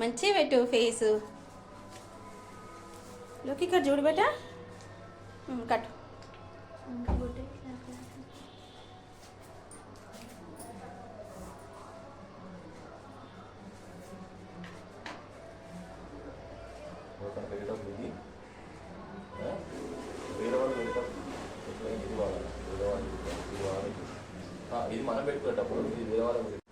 మంచిగా పెట్టు ఫేస్. లోకి ఇక్కడ చూడు బేట. కట్టు. ఇది మనం పెట్టుకునేటప్పుడు ఇది వేరే వాళ్ళకి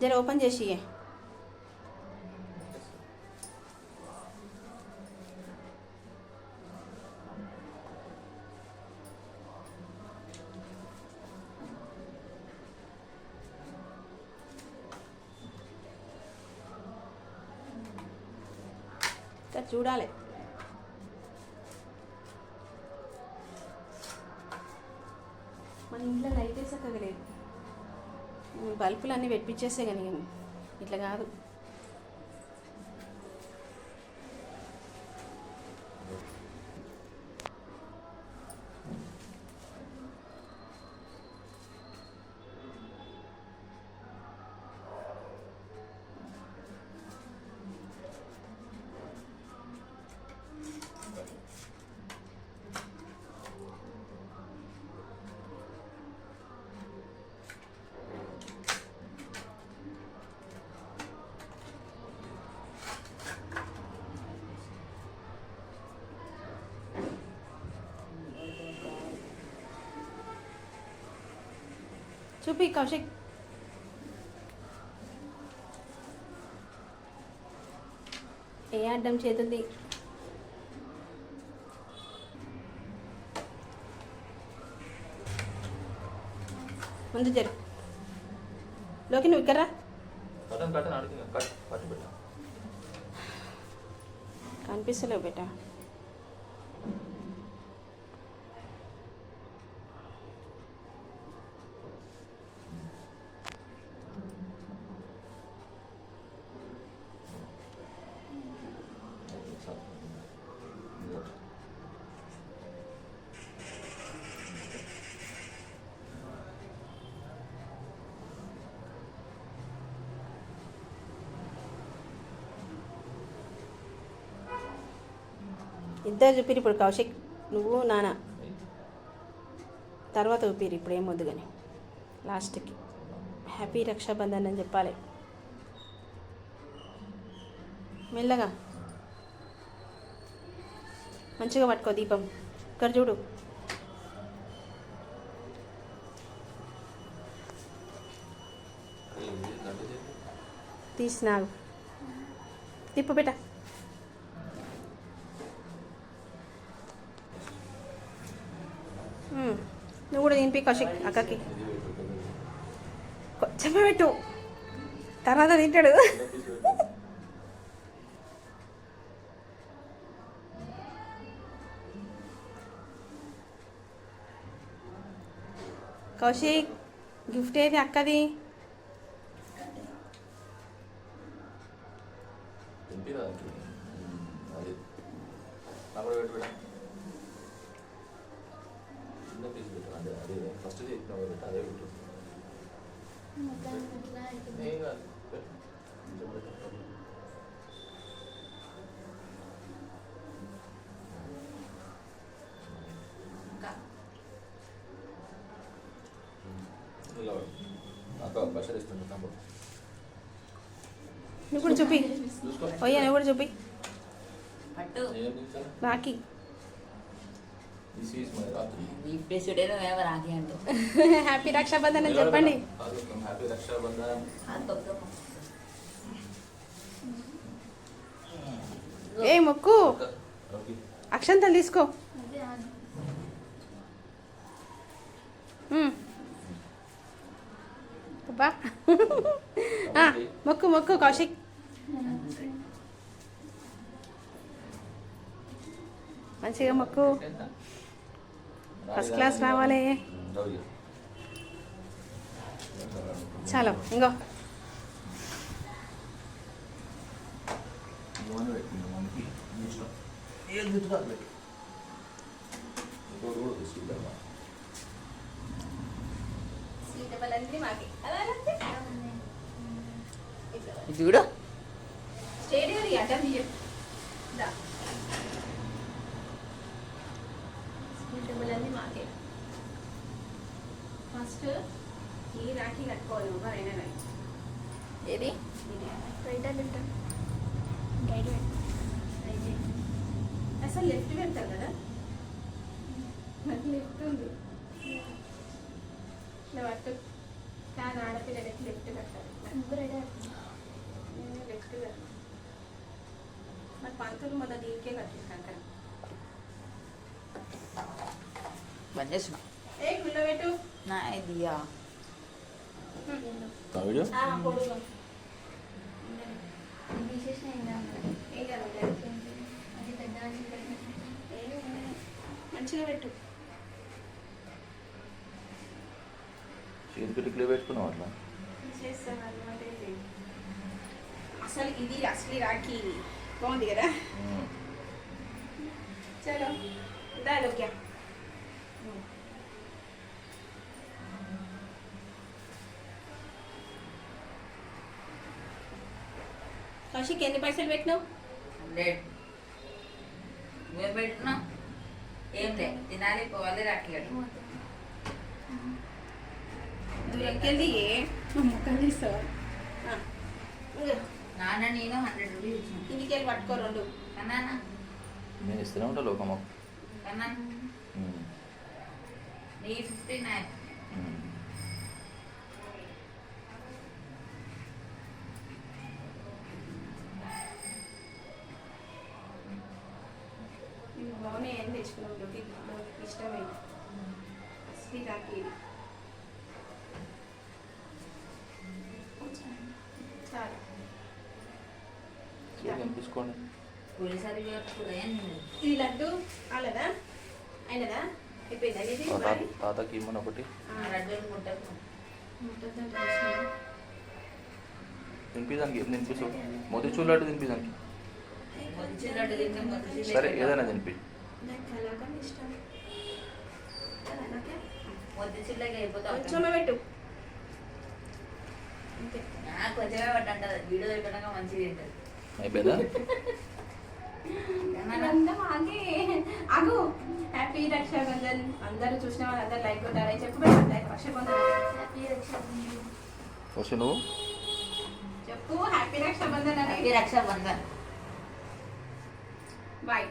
జర ఓపెన్ చేసి ఇయ్యి. ఇక్కడ చూడాలి మన ఇంట్లో లైట్ వేసాక లేదు బల్బులు అన్నీ పెట్టించేసే కానీ ఇట్లా కాదు. చూపి కౌశిక్ ఏ అడ్డం చేతుంది ముందు జరు లోకి నువ్వు ఇక్కడ కనిపిస్తలేవు బేట ఇద్దరు చూపిరు ఇప్పుడు కౌశిక్. నువ్వు నాన్న. తర్వాత ఊపిరి. ఇప్పుడు ఏం వద్దు కానీ లాస్ట్కి. హ్యాపీ రక్షాబంధన్ అని చెప్పాలి. మెల్లగా. మంచిగా పట్టుకో దీపం. ఇక్కడ చూడు. తీసినాగు తిప్పు బిడ్డ. నువ్వు కూడా తినిపి కౌశిక్ అక్కకి కొంచెం పెట్టు తర్వాత తింటాడు కౌశిక్ గిఫ్ట్ ఏది అక్కది తింపిరా అది ఫస్ట్ చెప్పిన పెట్టు అదే ఏం కాదు తమ్ముడు నువ్వు కూడా చూపి. పోయా నువ్వు కూడా చూపి. పట్టు. ఏం చూసారా రాకి దిస్ ఈజ్ మై రాత్రి విప్పేసుడేదో ఏమో రాకి అంటూ హ్యాపీ రక్షాబంధన్ అని చెప్పండి హ్యాపీ రక్షాబంధన్ ఏ మొక్కు ఓకే అక్షంతలు తీసుకో ఉమ్. అబ్బా ఆ, మొక్కు మొక్కు కౌశిక్ మంచిగా మొక్కు ఫస్ట్ క్లాస్ రావాలి. చాలు. ఇంకో. ఏం గుర్తురాదు ఇంకోటి కూడా తీసుకుంటామా సీటబల్ అంటే మాకి అలా అంటే ఇట్లా ఇది చూడు స్టేడియం అటెంప్ట్ చేయ దా సీటబుల్ అన్ని మాకే ఫస్ట్ ఈ రాఖీ కట్టుకోవాలి ఎవరైనా కానీ ఏది ఇది రైట్ హ్యాండ్ ఉంటాం రైట్ హ్యాండ్ అయితే అసలు లెఫ్ట్ పెడతారు కదా నాకు లెఫ్ట్ ఉంది ఇట్లా పట్టు కాదు ఆడపిల్లలకి లెఫ్ట్ కట్టాలి లెఫ్ట్ కట్టాను మరి పంతులు మొదలు దీనికే కట్టాను కంకణ మనిషి పెట్టిన ఏం కాదు. మంచిగా పెట్టు. చేతికి టిక్లే పెట్టుకున్నావు అట్లా? అసలు ఇది అసలు రాఖీ బాగుంది కదా. చలో దా లోక్యా కౌశిక్ ఎన్ని పైసలు పెట్టినావు? హండ్రెడ్ నువ్వేం పెట్టున్నావు ఏం తినాలి పోవాలి రాట్లేదు. దూరంకి వెళ్ళి ఏ ముక్కలు తీస్తావా? ఆ, ఇదిగో, నాన్న నేను హండ్రెడ్ రూపీస్ ఇంటికి వెళ్ళి పట్టుకో రెండు. కన్నా నేను ఇస్తూనే ఉంటా లోకమ్మ కన్నా. నీ ఫిఫ్టీ నైన్ బాగున్నాయి అని తెచ్చుకున్నాం లోకి ఇష్టమైన అసలు రాఖీ. చాలు. ఏం ఇది లడ్డు అలాదా అయినదా? తాతకి ఇమ్మని ఒకటి. తినిపిదానికి ఏం తినిపిస్తావు? మొదటి లడ్డు తినిపిదానికి సరే ఏదైనా తినిపి నాకు కలాకండ్ ఇష్టం. నాకే? అయిపోతావు కొంచెమే పెట్టు. నాకు కొంచెమే వీడియో అయిపోయినాక అయిపోయిందా? అగు హ్యాపీ రక్షాబంధన్. అందరూ చూసిన వాళ్ళు అందరూ లైక్ కొట్టాలి. చెప్పు రక్షాబంధన్. హ్యాపీ రక్షాబంధన్. చెప్పు. హ్యాపీ రక్షాబంధన్ హ్యాపీ అని రక్షాబంధన్. బాయ్